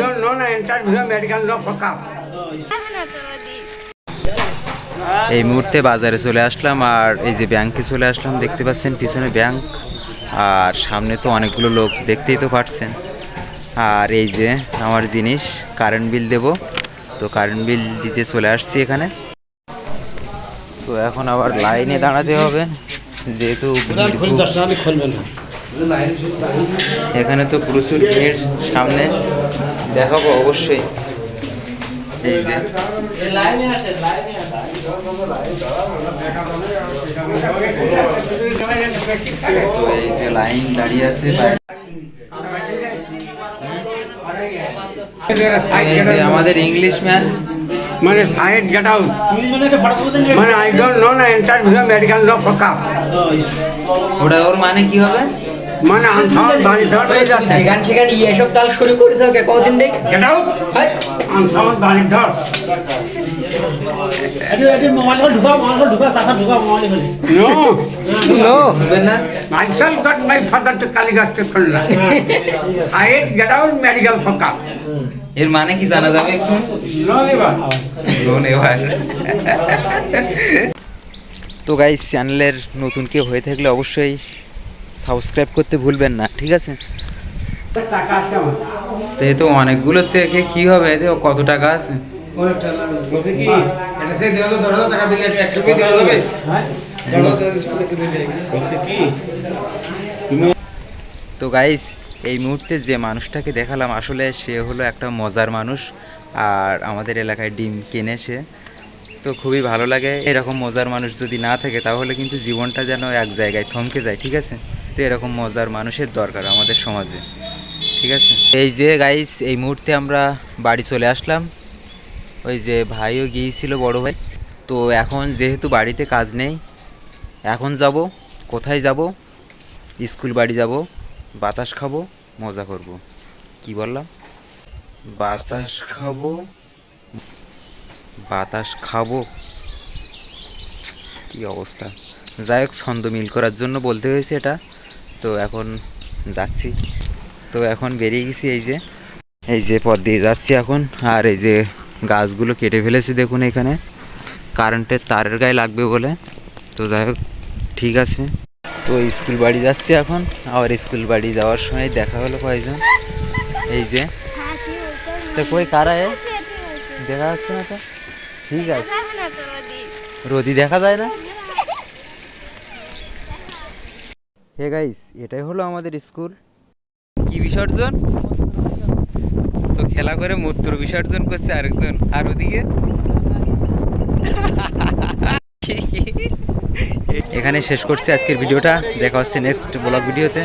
don't know na interview medical law for cup. এই মুহূর্তে বাজারে চলে আসলাম আর এই যে ব্যাংকে চলে আসলাম দেখতে পাচ্ছেন পিছনে ব্যাংক আর সামনে তো অনেকগুলো লোক দেখতেই তো পারছেন। আর এই যে আমার জিনিস কারেন্ট বিল দেব। তো কারেন্ট বিল দিতে চলে আসছি এখানে। তো এখন আবার লাইনে দাঁড়াতে হবে যেহেতু ভিড় এখানে তো প্রচুর ভিড় সামনে। দেখাবো অবশ্যই। এই যে। তো এই যে লাইন দাঁড়িয়ে আছে আমাদের ইংলিশ ম্যান মানে সাইড গেট আউট মানে আই ডোন্ট নো না ইন্টারভিউ মেডিকেল ল for ওটা ওর মানে কি হবে? মানে আনসার বাড়ি ধর হয়ে যাচ্ছে। সেখান সেখানে ইয়ে সব তাল শুরু করেছে ওকে কদিন দেখ। গেট আউট আনসার বাড়ি ধর। for এর মানে কি জানা যাবে একটু? তো গাইস চ্যানেলের নতুন কেউ হয়ে থাকলে অবশ্যই সাবস্ক্রাইব করতে ভুলবেন না ঠিক আছে? টাকা আছে আমার। তো অনেকগুলো চেকে কি হবে? এতে কত টাকা আছে? কি? তো গাইস এই মুহূর্তে যে মানুষটাকে দেখালাম আসলে সে হলো একটা মজার মানুষ আর আমাদের এলাকায় ডিম কেনে সে। তো খুবই ভালো লাগে। এরকম মজার মানুষ যদি না থাকে তাহলে কিন্তু জীবনটা যেন এক জায়গায় থমকে যায় ঠিক আছে? তো এরকম মজার মানুষের দরকার আমাদের সমাজে, ঠিক আছে? এই যে গাইস এই মুহূর্তে আমরা বাড়ি চলে আসলাম। ওই যে ভাইও গিয়েছিল, বড় ভাই। তো এখন যেহেতু বাড়িতে কাজ নেই, এখন যাব, কোথায় যাব? স্কুল বাড়ি যাব, বাতাস খাব, মজা করব। কি বললাম? বাতাস খাব বাতাস খাব। কি অবস্থা? যাই হোক, ছন্দ মিল করার জন্য বলতে হয়েছে এটা। তো এখন যাচ্ছি। তো এখন বেরিয়ে গেছি এই যে। এই যে পথ দিয়ে যাচ্ছি এখন। আর এই যে গাছগুলো কেটে ফেলেছি দেখুন এখানে। কারেন্টের তারের গায়ে লাগবে বলে। তো যাই হোক ঠিক আছে। তো স্কুল বাড়ি যাচ্ছি এখন। আবার স্কুল বাড়ি যাওয়ার সময় দেখা হলো কয়েকজন। এই যে। তো কই কারা এ? দেখা যাচ্ছে না তো? ঠিক আছে। রোদি দেখা যায় না? হে গাইস এটাই হলো আমাদের স্কুল কি বিসর্জন? তো খেলা করে মূত্র বিসর্জন করছে আরেকজন। আর ওদিকে? এখানে শেষ করছি আজকের ভিডিওটা। দেখা হচ্ছে নেক্সট ব্লগ ভিডিওতে।